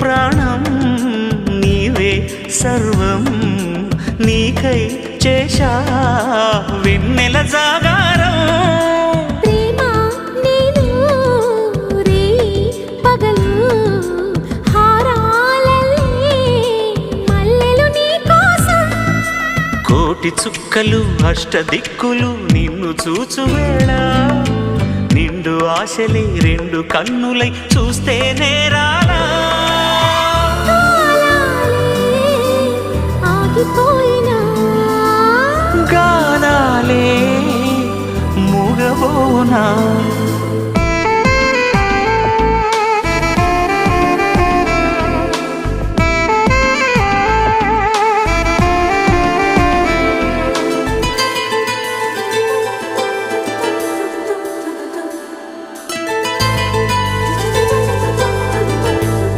ప్రాణం నీవే సర్వం నీకై చేశా వెన్నెల జాగారం. కోటి చుక్కలు అష్టదిక్కులు నిన్ను చూచువేళ నిండు ఆశలే రెండు కన్నులై చూస్తే నేరాలా ఆగిపోయినా గానాలే మూగబోనా.